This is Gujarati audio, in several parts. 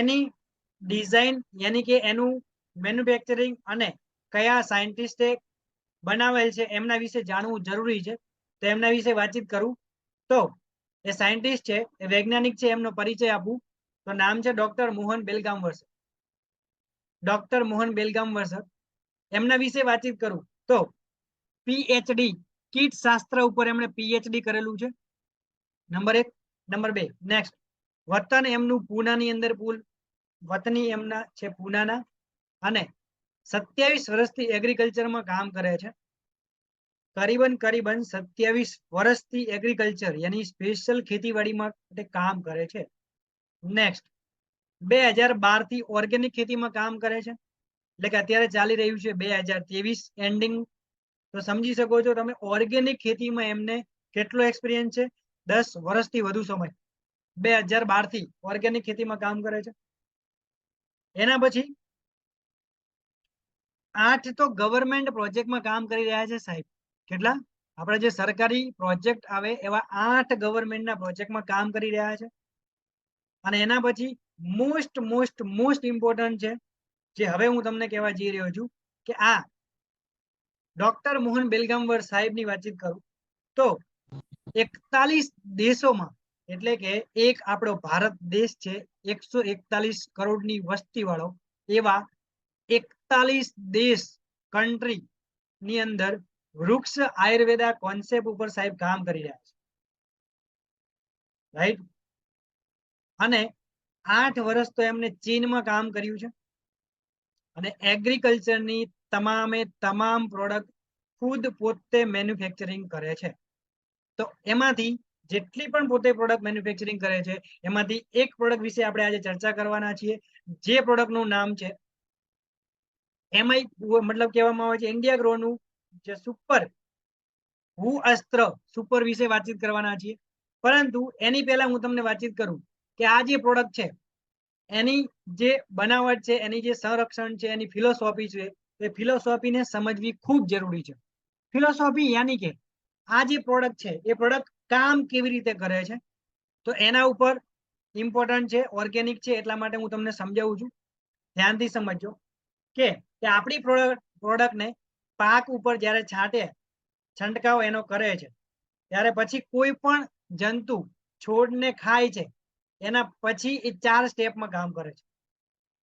એની ડિઝાઇન યાની કે એનું મેન્યુફેક્ચરિંગ અને કયા સાયન્ટિસ્ટે બનાવેલ છે એમના વિશે જાણવું જરૂરી છે. તો એમના વિશે વાતચીત કરું. તો એ સાયન્ટિસ્ટ છે, એ વૈજ્ઞાનિક છે, એમનો પરિચય આપું. તો નામ છે doctor Mohan Belgamwar sir. Doctor Mohan Belgamwar sir, એમના વિશે વાતચીત કરું. તો પીએચડી કીટ શાસ્ત્ર ઉપર એમણે પીએચડી કરેલું છે. નંબર એક. નંબર બે. નેક્સ્ટ. વતન એમનું પૂનાની અંદર પુલ, વતની એમના છે પૂનાના, અને સત્યાવીસ વર્ષથી એગ્રીકલ્ચરમાં કામ કરે છે. કરીબન કરીબન સત્યાવીસ વર્ષથી એગ્રીકલ્ચર યાની સ્પેશિયલ ખેતીવાડી માટે કામ કરે છે. નેક્સ્ટ બે હજાર બારથી ઓર્ગેનિક ખેતીમાં કામ કરે છે. એટલે કે અત્યારે ચાલી રહ્યું છે બે હજાર ત્રેવીસ એન્ડિંગ તો સમજી શકો છો તમે ઓર્ગેનિક ખેતીમાં એમને કેટલો એક્સપિરિયન્સ છે? દસ વર્ષથી વધુ સમય. બે હજાર બારથી ઓર્ગેનિક ખેતીમાં કામ કરે છે. એના પછી આઠ તો ગવર્મેન્ટ પ્રોજેક્ટમાં કામ કરી રહ્યા છે સાહેબ. કેટલા? આપણે જે સરકારી પ્રોજેક્ટ આવે એવા આઠ ગવર્મેન્ટના પ્રોજેક્ટમાં કામ કરી રહ્યા છે. અને એના પછી મોસ્ટ મોસ્ટ મોસ્ટ ઇમ્પોર્ટન્ટ છે, જે હવે હું તમને કહેવા જઈ રહ્યો છું કે આ ડોક્ટર મોહન બેલગામવર સાહેબની વાતચીત કરું. તો એકતાલીસ દેશોમાં એટલે કે એક આપણો ભારત દેશ છે, એકસો એકતાલીસ કરોડની વસ્તી વાળો એવા એકતાલીસ દેશ કન્ટ્રી ની અંદર વૃક્ષ આયુર્વેદા કોન્સેપ્ટ ઉપર સાહેબ કામ કરી રહ્યા છે. રાઈટ અને આઠ વર્ષ તો એમને ચીનમાં કામ કર્યું છે. અને એગ્રીકલ્ચરની તમામે તમામ પ્રોડક્ટ ખુદ પોતે મેન્યુફેક્ચરિંગ કરે છે. તો એમાંથી જેટલી પણ પોતે પ્રોડક્ટ મેન્યુફેક્ચરિંગ કરે છે, એમાંથી એક પ્રોડક્ટ વિશે આપણે આજે ચર્ચા કરવાના છીએ. જે પ્રોડક્ટનું નામ છે એમઆઈ મતલબ કહેવામાં આવે છે ઇન્ડિયા ગ્રોનું જે સુપર ભૂ અસ્ત્ર સુપર વિશે વાતચીત કરવાના છીએ. પરંતુ એની પહેલા હું તમને વાતચીત કરું કે આ જે પ્રોડક્ટ છે, એની જે બનાવટ છે, એની જે સંરક્ષણ છે, એની ફિલોસોફી છે, એ ફિલોસોફીને સમજવી ખૂબ જરૂરી છે. ફિલોસોફી યાની કે આ જે પ્રોડક્ટ છે, એ પ્રોડક્ટ કામ કેવી રીતે કરે છે? તો એના ઉપર ઇમ્પોર્ટન્ટ છે ઓર્ગેનિક છે, એટલા માટે હું તમને સમજાવું છું. ધ્યાનથી સમજજો કે આપણી પ્રોડક્ટ પ્રોડક્ટને પાક ઉપર જ્યારે છાંટે, છંટકાવ એનો કરે છે. ત્યારે પછી કોઈ પણ જંતુ છોડને ખાય છે, એના પછી એ ચાર સ્ટેપમાં કામ કરે છે.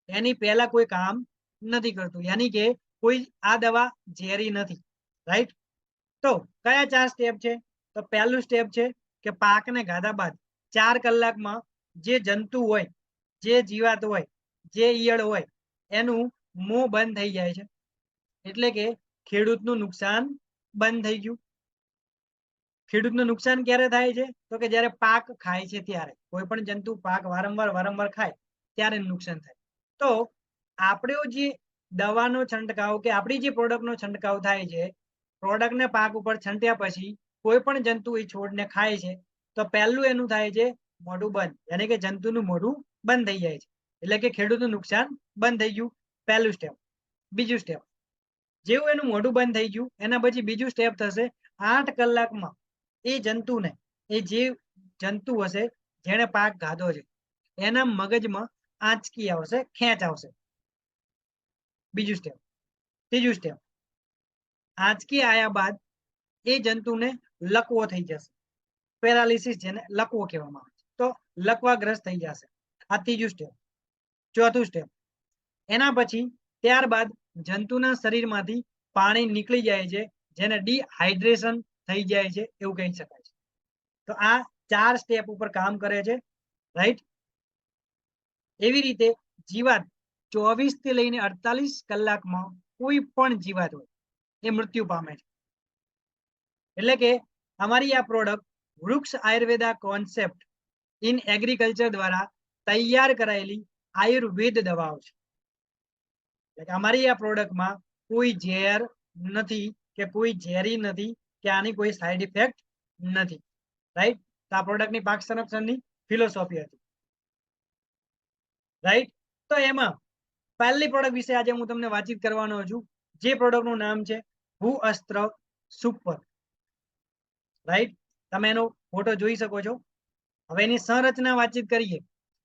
એની પહેલા કોઈ કામ નથી કરતું. યાની કે કોઈ આ દવા ઝેરી નથી. રાઈટ તો કયા ચાર સ્ટેપ છે? તો પહેલું સ્ટેપ છે કે પાકને ગાધા બાદ ચાર કલાકમાં જે જંતુ હોય, જે જીવાત હોય, જે ઈયળ હોય, એનું મોં બંધ થઈ જાય છે. એટલે કે ખેડૂતનું નુકસાન બંધ થઈ ગયું. ખેડૂતનું નુકસાન ક્યારે થાય છે? તો કે જ્યારે પાક ખાય છે ત્યારે, કોઈ પણ જંતુ પાક વારંવાર વારંવાર ખાય, ત્યારે નુકસાન થાય. તો આપણો જે દવાનો છંટકાવ કે આપણી જે પ્રોડક્ટનો છંટકાવ થાય છે પ્રોડક્ટને પાક ઉપર છંટ્યા પછી કોઈ પણ જંતુ એ છોડને ખાય છે, તો પહેલું એનું થાય છે મોઢું બંધ. એટલે કે જંતુનું મોઢું બંધ થઈ જાય છે. એટલે કે ખેડૂતનું નુકસાન બંધ થઈ ગયું. પહેલું સ્ટેપ બીજું સ્ટેપ જેવું એનું મોઢું બંધ થઈ ગયું, એના પછી બીજું સ્ટેપ થશે આઠ કલાકમાં એ જંતુને, એ જે જંતુ હશે, જેણે પાક ગાધો છે, એના મગજમાં આંચકી આવશે, ખેંચ આવશે. બીજું સ્ટેપ ત્રીજું સ્ટેપ આંચકી આવ્યા બાદ એ જંતુને લકવો થઈ જશે. પેરાલિસિસ જેને લકવો કહેવામાં આવે છે. તો લકવાગ્રસ્ત થઈ જશે. આ ત્રીજું સ્ટેપ ચોથું સ્ટેપ એના પછી ત્યારબાદ જંતુના શરીરમાંથી પાણી નીકળી જાય છે, જેને ડિહાઇડ્રેશન થઈ જાય છે એવું કહી શકાય છે. તો આ ચાર સ્ટેપ ઉપર કામ કરે છે. રાઈટ એવી રીતે જીવાત ચોવીસથી લઈને અડતાલીસ કલાકમાં કોઈ પણ જીવાત હોય, એ મૃત્યુ પામે છે. એટલે કે અમારી આ પ્રોડક્ટ વૃક્ષ આયુર્વેદા કોન્સેપ્ટ ઇન એગ્રીકલ્ચર દ્વારા તૈયાર કરાયેલી આયુર્વેદ દવાઓ છે. અમારી આ પ્રોડક્ટમાં કોઈ ઝેર નથી કે કોઈ ઝેરી નથી કે આની કોઈ સાઈડ ઇફેક્ટ નથી. રાઈટ આ પ્રોડક્ટની પાક સંરક્ષણની ફિલોસોફી હતી. રાઈટ તો એમાં પહેલી પ્રોડક્ટ વિશે આજે હું તમને વાતચીત કરવાનો છું. જે પ્રોડક્ટનું નામ છે ભૂ અસ્ત્ર સુપર. રાઈટ તમે એનો ફોટો જોઈ શકો છો. હવે એની સંરચના વાતચીત કરીએ.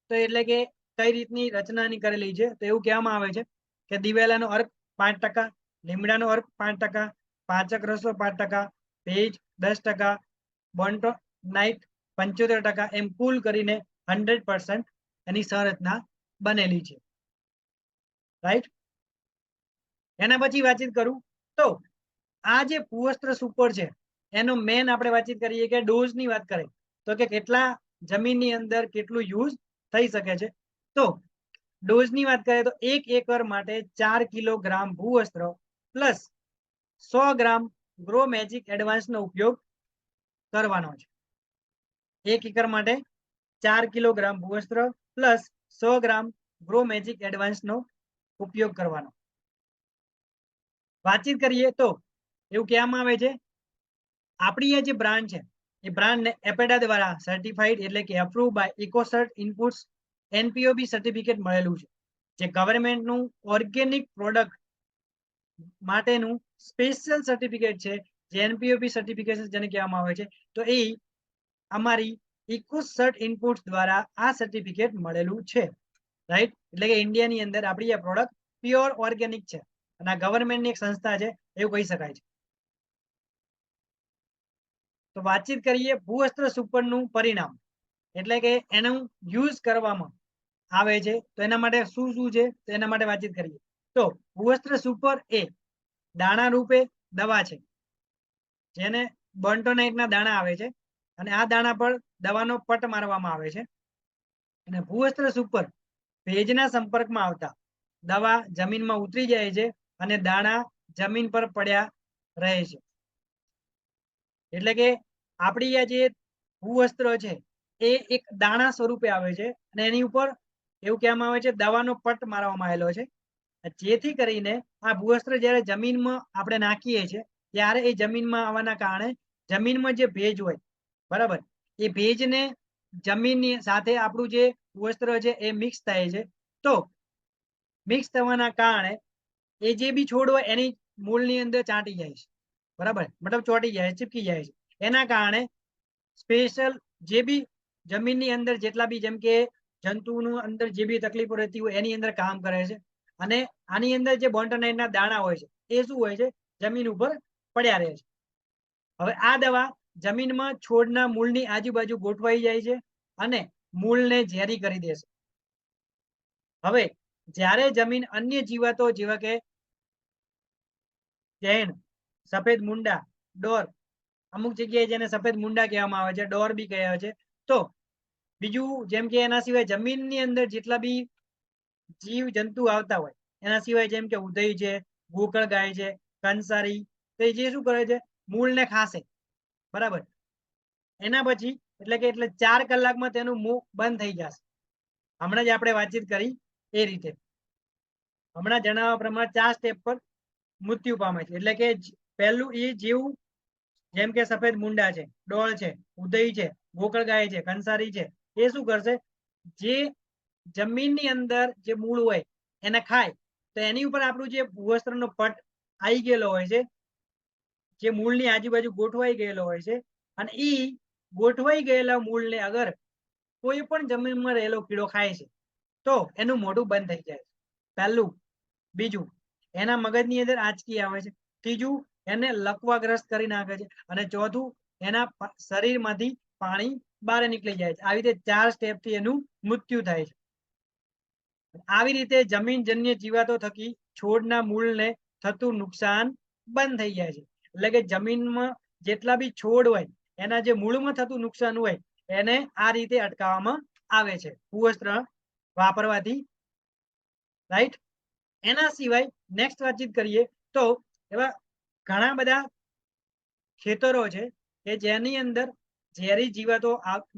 તો એટલે કે કઈ રીતની રચનાની કરેલી છે? તો એવું કહેવામાં આવે છે કે દિવેલાનો અર્ક પાંચ ટકા, લીમડાનો અર્ક પાંચ ટકા, પાચક રસો પાંચ ટકા, ભેજ દસ ટકા, બોન્ટો નાઇટ પંચોતેર ટકા એમ કુલ કરીને હંડ્રેડ પર્સન્ટ એની સંરચના બનેલી છે. રાઈટ એના પછી વાતચીત કરું. તો આ જે ભૂવસ્ત્ર સુપર છે એનો મેન આપણે વાતચીત કરીએ કે ડોઝની વાત કરે તો કે કેટલા જમીનની અંદર કેટલું યુઝ થઈ શકે છે. તો ડોઝની વાત કરીએ તો એક એકર માટે ચાર કિલોગ્રામ ભૂવસ્ત્ર પ્લસ સો ગ્રામ ગ્રો મેજિક એડવાન્સનો ઉપયોગ કરવાનો છે. એક એકર માટે ચાર કિલોગ્રામ ભૂવસ્ત્ર પ્લસ સો ગ્રામ ગ્રો મેજિક એડવાન્સનો ઉપયોગ કરવાનો. વાતચીત કરીએ તો એવું કહેવામાં આવે છે આપણી જે બ્રાન્ડ છે, એ બ્રાન્ડને એપેડા દ્વારા સર્ટિફાઈડ એટલે કે approve by Ecocert inputs NPOB certificate મળેલું છે. જે ગવર્મેન્ટનું ઓર્ગેનિક પ્રોડક્ટ માટેનું સ્પેશિયલ સર્ટિફિકેટ છે, જે એનપીઓબી સર્ટિફિકેશન જેને કહેવામાં આવે છે, તો એ અમારી ઇકોસર્ટ ઇનપુટ્સ દ્વારા આ સર્ટિફિકેટ મળેલું છે. રાઈટ એટલે કે ઇન્ડિયાની અંદર આપણી આ પ્રોડક્ટ પ્યોર ઓર્ગેનિક છે. અને આ ગવર્મેન્ટની એક સંસ્થા છે, એવું કહી શકાય છે. તો વાતચીત કરીએ ભૂઅસ્ત્ર સુપરનું પરિણામ. એટલે કે એનું યુઝ કરવામાં આવે છે. તો એના માટે શું શું છે? તો એના માટે વાતચીત કરીએ. તો ભૂઅસ્ત્ર સુપર એ દાણા રૂપે દવા છે. જેને બંટોનાઇટના દાણા આવે છે. અને આ દાણા પર દવાનો પટ મારવામાં આવે છે. અને ભૂઅસ્ત્ર સુપર ભેજના સંપર્કમાં આવતા દવા જમીનમાં ઉતરી જાય છે અને દાણા જમીન પર પડ્યા રહે છે. એટલે કે આપણી આ જે ભૂવસ્ત્ર છે, એ એક દાણા સ્વરૂપે આવે છે અને એની ઉપર એવું કહેવામાં આવે છે, દવાનો પટ મારવામાં આવેલો છે. જેથી કરીને આ ભૂવસ્ત્ર જ્યારે જમીનમાં આપણે નાખીએ છીએ, ત્યારે એ જમીનમાં આવવાના કારણે જમીનમાં જે ભેજ હોય, બરાબર? એ ભેજને જમીનની સાથે આપણું જે ભૂવસ્ત્ર છે, એ મિક્સ થાય છે. તો મિક્સ થવાના કારણે એ જે બી છોડ હોય, એની મૂળની અંદર ચાંટી જાય છે. બરાબર? મતલબ ચોટી જાય, ચીપકી જાય છે. એના કારણે સ્પેશિયલ જે બી જમીનની અંદર જેટલા બી જેમ કે જંતુનું અંદર જે બી તકલીફો રહેતી હોય એની અંદર કામ કરે છે. અને આની અંદર જે બોન્ટનાઇટના દાણા હોય છે, એ શું હોય છે? જમીન ઉપર પડ્યા રહે છે. હવે આ દવા જમીનમાં છોડના મૂળની આજુબાજુ ગોઠવાઈ જાય છે અને મૂળને ઝેરી કરી દેશે હવે જ્યારે જમીન અન્ય જીવાતો જેવા કે સફેદ મુંડા, ડોર. અમુક જગ્યાએ જેને સફેદ મુંડા કહેવામાં આવે છે, ડોર બી કહેવાય છે. તો બીજું જેમ કે એના સિવાય જમીનની અંદર જેટલા બી જીવ જંતુ આવતા હોય, એના સિવાય જેમ કે ઉદય છે, ગોકળ ગાય છે, કંસારી, તો જે શું કરે છે? મૂળને ખાશે. બરાબર? એના પછી એટલે કે એટલે ચાર કલાકમાં તેનું મુખ બંધ થઈ જશે. હમણાં જ આપણે વાતચીત કરી એ રીતે. હમણાં જણાવવા પ્રમાણે ચાર સ્ટેપ પર મૃત્યુ પામે છે. એટલે કે પહેલું એ જેવું, જેમ કે સફેદ મુંડા છે, ડોળ છે, ઉદય છે, ગોકળ ગાય છે કંસારી છે, એ શું કરશે? જે જમીનની અંદર જે મૂળ હોય, એને ખાય, તો એની ઉપર આપણું જે ભૂવસ્ત્રનો પટ આવી ગયેલો હોય છે, જે મૂળની આજુબાજુ ગોઠવાઈ ગયેલો હોય છે, અને એ ગોઠવાઈ ગયેલા મૂળને અગર કોઈ પણ જમીનમાં રહેલો કીડો ખાય છે, તો એનું મોઢું બંધ થઈ જાય છે. પહેલું. બીજું. એના મગજની અંદર આંચકી આવે છે. ત્રીજું. એને લકવાગ્રસ્ત કરી નાખે છે. અને ચોથું, એના શરીરમાંથી પાણી બહાર નીકળી જાય છે. આવી રીતે ચાર સ્ટેપથી એનું મૃત્યુ થાય છે. આવી રીતે જમીનજન્ય જીવાતો થકી છોડના મૂળને થતું નુકસાન બંધ થઈ જાય છે. એટલે કે જમીનમાં જેટલા બી છોડ હોય, એના જે મૂળમાં થતું નુકસાન હોય, એને આ રીતે અટકાવવામાં આવે છે. કુવસ્ત્ર વાપરવાથી. રાઈટ એના સિવાય નેક્સ્ટ વાતચીત કરીએ તો એવા ઘણા બધા ખેતરો છે કે જેની અંદર ઝેરી જીવાતો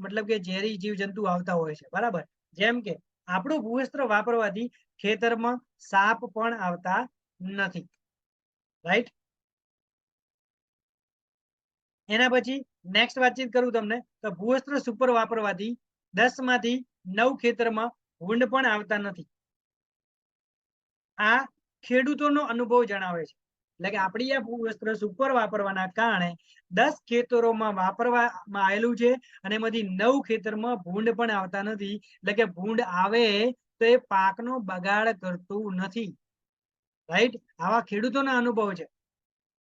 મતલબ કે ઝેરી જીવજંતુ આવતા હોય છે, બરાબર? જેમ કે આપણું ભૂવસ્ત્ર વાપરવાથી ખેતરમાં સાપ પણ આવતા નથી રાઈટ એના પછી નેક્સ્ટ વાતચીત કરું તમને, તો ભૂવસ્ત્ર સુપર વાપરવાથી દસમાંથી નવ ખેતરમાં ભૂંડ પણ આવતા નથી. આ ખેડૂતોનો અનુભવ જણાવે છે. એટલે કે આપણી આ ભૂવસ્ત્ર સુપર વાપરવાના કારણે દસ ખેતરોમાં વાપરવામાં આવેલું છે અને એમાંથી નવ ખેતરમાં ભૂંડ પણ આવતા નથી. એટલે કે ભૂંડ આવે તો એ પાકનો બગાડ કરતું નથી. રાઈટ આવા ખેડૂતોના અનુભવ છે.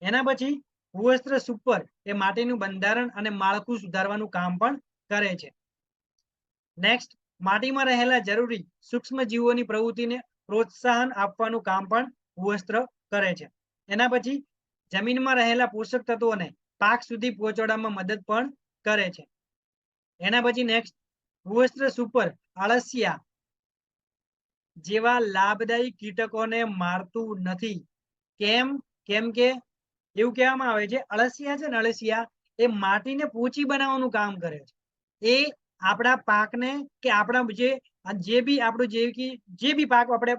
એના પછી ભૂવસ્ત્ર સુપર એ માટીનું બંધારણ અને માળખું સુધારવાનું કામ પણ કરે છે. નેક્સ્ટ માટીમાં રહેલા જરૂરી સૂક્ષ્મ જીવોની પ્રવૃત્તિને પ્રોત્સાહન આપવાનું કામ પણ ભૂવસ્ત્ર કરે છે. એના પછી જમીનમાં રહેલા પોષક તત્વોને પાક સુધી પહોંચાડવામાં મદદ પણ કરે છે. એના પછી નેક્સ્ટ ભૂવસ્ત્ર સુપર આળસિયા જેવા લાભદાયી કીટકોને મારતું નથી. કેમ? કેમ કે એવું કહેવામાં આવે છે, અળસિયા છે ને અળસિયા એ માટીને પોચી બનાવવાનું કામ કરે છે. એ આપણા પાકને કે આપણા જે જે બી આપણું જે જે બી પાક આપણે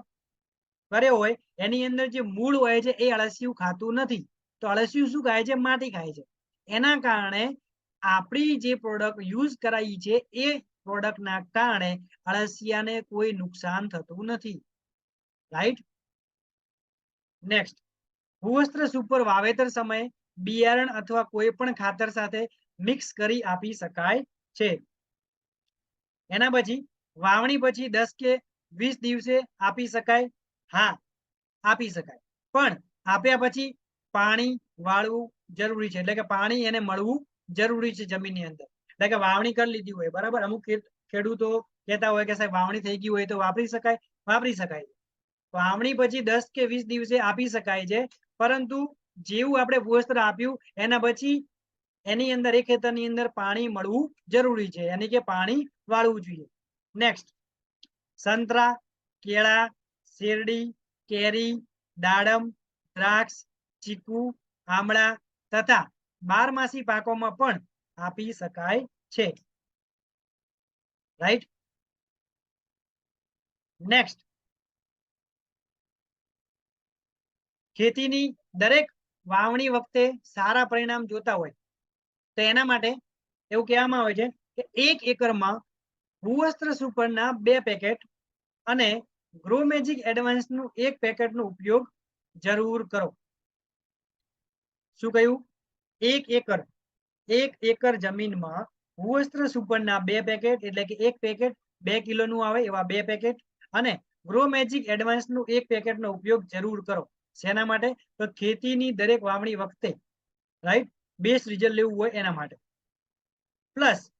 કર્યો હોય, એની અંદર જે મૂળ હોય છે એ અળસિયું ખાતું નથી. તો અળસિયું શું ખાય છે? માટી ખાય છે. એના કારણે આપણી જે પ્રોડક્ટ યુઝ કરાઈ છે, એ પ્રોડક્ટના કારણે અળસિયાને કોઈ નુકસાન થતું નથી. રાઈટ નેક્સ્ટ ભૂવસ્ત્ર સુપર વાવેતર સમયે બિયારણ અથવા કોઈ પણ ખાતર સાથે મિક્સ કરી આપી શકાય છે. એના પછી વાવણી પછી દસ કે વીસ દિવસે આપી શકાય. હા, આપી શકાય. પણ આપ્યા પછી પાણી વાળવું જરૂરી છે. એટલે કે પાણી એને મળવું જરૂરી છે જમીનની અંદર. એટલે કે વાવણી કરી લીધી હોય, બરાબર? અમુક ખેડૂતો કહેતા હોય કે સાહેબ, વાવણી થઈ ગઈ હોય તો વાપરી શકાય? વાપરી શકાય. વાવણી પછી દસ કે વીસ દિવસે આપી શકાય છે. પરંતુ જેવું આપણે ભૂવસ્ત્ર આપ્યું, એના પછી એની અંદર, એ ખેતરની અંદર પાણી મળવું જરૂરી છે. yani કે પાણી વાળવું જોઈએ. નેક્સ્ટ સંતરા, કેળા શેરડી, કેરી, દાડમ, દ્રાક્ષ, ચીકુ, આમળા તથા બારમાસી પાકોમાં પણ આપી શકાય છે. રાઈટ નેક્સ્ટ ખેતીની દરેક વાવણી વખતે સારા પરિણામ જોતા હોય. તો એના માટે એવું કહેવામાં આવે છે કે એક એકરમાં ભૂવસ્ત્ર સુપરના બે પેકેટ અને ગ્રો મેજિક એડવાન્સનું એક પેકેટનો ઉપયોગ જરૂર કરો. શું કહ્યું? એક એકર. એક એકર જમીનમાં ભૂવસ્ત્ર સુપરના બે પેકેટ એટલે કે એક પેકેટ બે કિલોનું આવે એવા બે પેકેટ અને ગ્રો મેજિક એડવાન્સનું એક પેકેટનો ઉપયોગ જરૂર કરો. શેના માટે? તો ખેતીની દરેક વાવણી વખતે રાઈટ બેસ્ટ રિઝલ્ટ લેવું હોય એના માટે. પ્લસ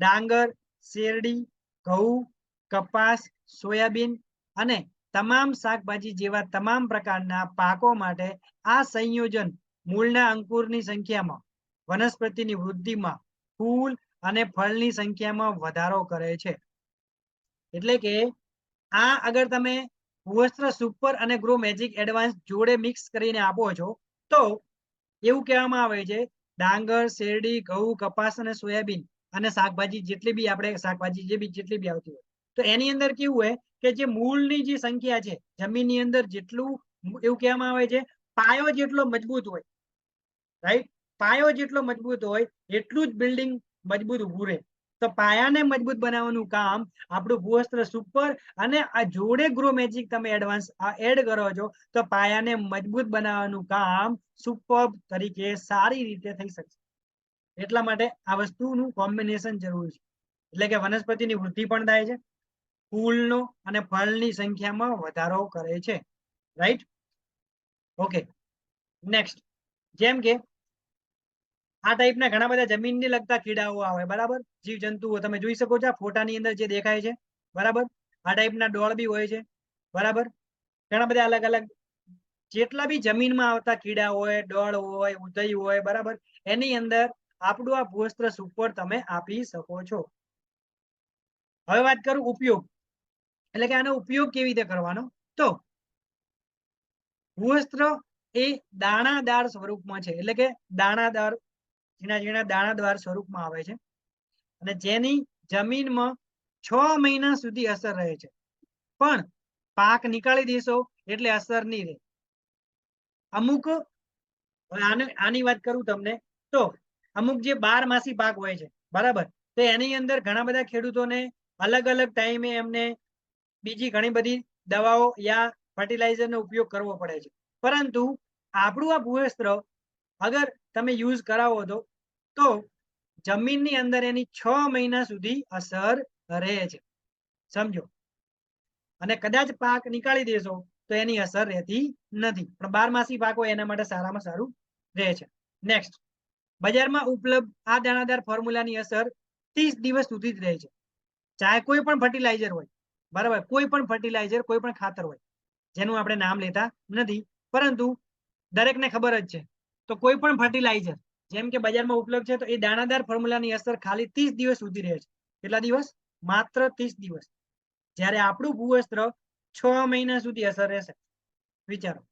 ડાંગર, શેરડી, ઘઉં, કપાસ સોયાબીન અને તમામ શાકભાજી જેવા તમામ પ્રકારના પાકો માટે આ સંયોજન મૂળના અંકુરની સંખ્યામાં, વનસ્પતિની વૃદ્ધિમાં, ફૂલ અને ફળની સંખ્યામાં વધારો કરે છે. એટલે કે આ અગર તમે વસ્ત્ર સુપર અને ગ્રો મેજિક એડવાન્સ જોડે મિક્સ કરીને આપો છો, તો એવું કહેવામાં આવે છે, ડાંગર, શેરડી, ઘઉં, કપાસ અને સોયાબીન અને શાકભાજી જેટલી બી આપણે શાકભાજી જે બી જેટલી બી આવતી હોય તો એની અંદર કેવું હોય કે જે મૂળની જે સંખ્યા છે, જમીનની અંદર જેટલું એવું કહેવામાં આવે છે, પાયો જેટલો મજબૂત હોય રાઈટ પાયો જેટલો મજબૂત હોય, એટલું જ બિલ્ડિંગ મજબૂત ઉભું રહે. તો પાયાને મજબૂત બનાવવાનું કામ આપણું ભૂવસ્ત્ર સુપર અને આ જોડે ગ્રો મેજિક તમે એડવાન્સ એડ કરો છો, તો પાયાને મજબૂત બનાવવાનું કામ સુપર તરીકે સારી રીતે થઈ શકશે. એટલા માટે આ વસ્તુનું કોમ્બિનેશન જરૂરી છે. એટલે કે વનસ્પતિની વૃદ્ધિ પણ થાય છે ફૂલનો અને ફળની સંખ્યામાં વધારો કરે છે. રાઈટ ઓકે નેક્સ્ટ જેમ કે આ ટાઈપના ઘણા બધા જમીનને લગતા કીડાઓ આવે, બરાબર? જીવજંતુઓ, તમે જોઈ શકો છો ફોટાની અંદર જે દેખાય છે, બરાબર? આ ટાઈપના ડોળ બી હોય છે, બરાબર? ઘણા બધા અલગ અલગ જેટલા બી જમીનમાં આવતા કીડા હોય, ડોળ હોય, ઉદય હોય, બરાબર? એની અંદર આપણું આ ભૂવસ્ત્ર સુપર તમે આપી શકો છો. હવે વાત કરું ઉપયોગ. એટલે કે આનો ઉપયોગ કેવી રીતે કરવાનો? તો ભૂવસ્ત્ર એ દાણાદાર સ્વરૂપમાં છે. એટલે કે દાણાદાર, ઝીણા ઝીણા દાણાદાર સ્વરૂપમાં આવે છે. અને જેની જમીનમાં છ મહિના સુધી અસર રહે છે. પણ પાક નીકાળી દેશો એટલે અસર નહીં રહે. અમુક આની વાત કરું તમને. તો અમુક જે બાર માસી પાક હોય છે, બરાબર? તો એની અંદર ઘણા બધા ખેડૂતોને અલગ અલગ ટાઈમે એમને બીજી ઘણી બધી દવાઓ યા ફર્ટિલાઇઝરનો ઉપયોગ કરવો પડે છે. પરંતુ આપણું આ ભૂવસ્ત્ર અગર તમે યુઝ કરાવો તો તો જમીનની અંદર એની છ મહિના સુધી અસર રહે છે. સમજો? અને કદાચ પાક નીકાળી દેશો, તો એની અસર રહેતી નથી. પણ બારમાસી પાકો એના માટે સારામાં સારું રહે છે. નેક્સ્ટ બજારમાં ઉપલબ્ધ આ દાણાદાર ફોર્મ્યુલાની અસર ત્રીસ દિવસ સુધી જ રહે છે. ચાહે કોઈ પણ ફર્ટિલાઇઝર હોય બરાબર? કોઈ પણ ફર્ટિલાઇઝર કોઈ પણ ખાતર હોય, જેનું આપણે નામ લેતા નથી. પરંતુ દરેકને ખબર જ છે. તો કોઈ પણ ફર્ટિલાઇઝર જેમ કે બજારમાં ઉપલબ્ધ છે, તો એ દાણાદાર ફોર્મ્યુલાની અસર ખાલી ત્રીસ દિવસ સુધી રહે છે. કેટલા દિવસ? માત્ર ત્રીસ દિવસ. જ્યારે આપણું ભૂવસ્ત્ર છ મહિના સુધી અસર રહેશે. વિચારો.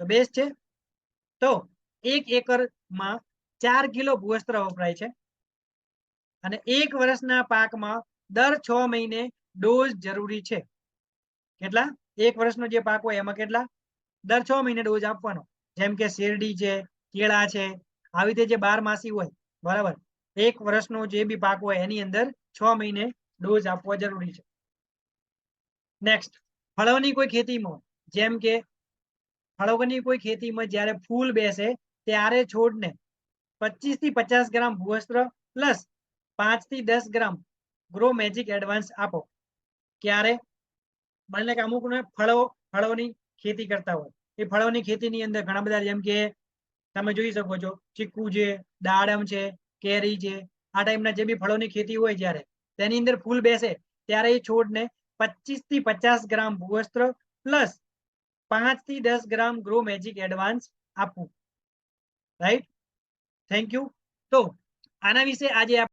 તો બેસ્ટ છે. તો એક એકરમાં ચાર કિલો ભૂવસ્ત્ર વપરાય છે. અને એક વર્ષના પાકમાં દર છ મહિને ડોઝ જરૂરી છે. કેટલા? એક વર્ષનો જે પાક હોય એમાં કેટલા? દર છ મહિને ડોઝ આપવાનો. જેમ કે શેરડી છે, કેળા છે, આવી રીતે જે બાર માસી હોય, બરાબર? એક વર્ષનો જે બી પાક હોય એની અંદર છ મહિને ડોઝ આપવો જરૂરી છે. નેક્સ્ટ ફળોની કોઈ ખેતીમાં જેમ કે ફળોની કોઈ ખેતીમાં જ્યારે ફૂલ બેસે ત્યારે છોડને પચીસથી પચાસ ગ્રામ ભૂવસ્ત્ર પ્લસ પાંચથી દસ ગ્રામ ગ્રો મેજિક એડવાન્સ આપો. ક્યારે? માની કે અમુક ફળો, ફળોની ખેતી કરતા હોય. એ ફળોની ખેતીની અંદર ઘણા બધા જેમ કે તમે જોઈ શકો છો, ચીકુ છે, દાડમ છે, કેરી છે, આ ટાઈપના જે બી ફળોની ખેતી હોય જ્યારે, તેની અંદર ફૂલ બેસે, ત્યારે એ છોડને પચીસથી પચાસ ગ્રામ ભૂવસ્ત્ર પ્લસ પાંચથી દસ ગ્રામ ગ્રો મેજિક એડવાન્સ આપવું. રાઈટ? Thank you. તો આના વિશે આજે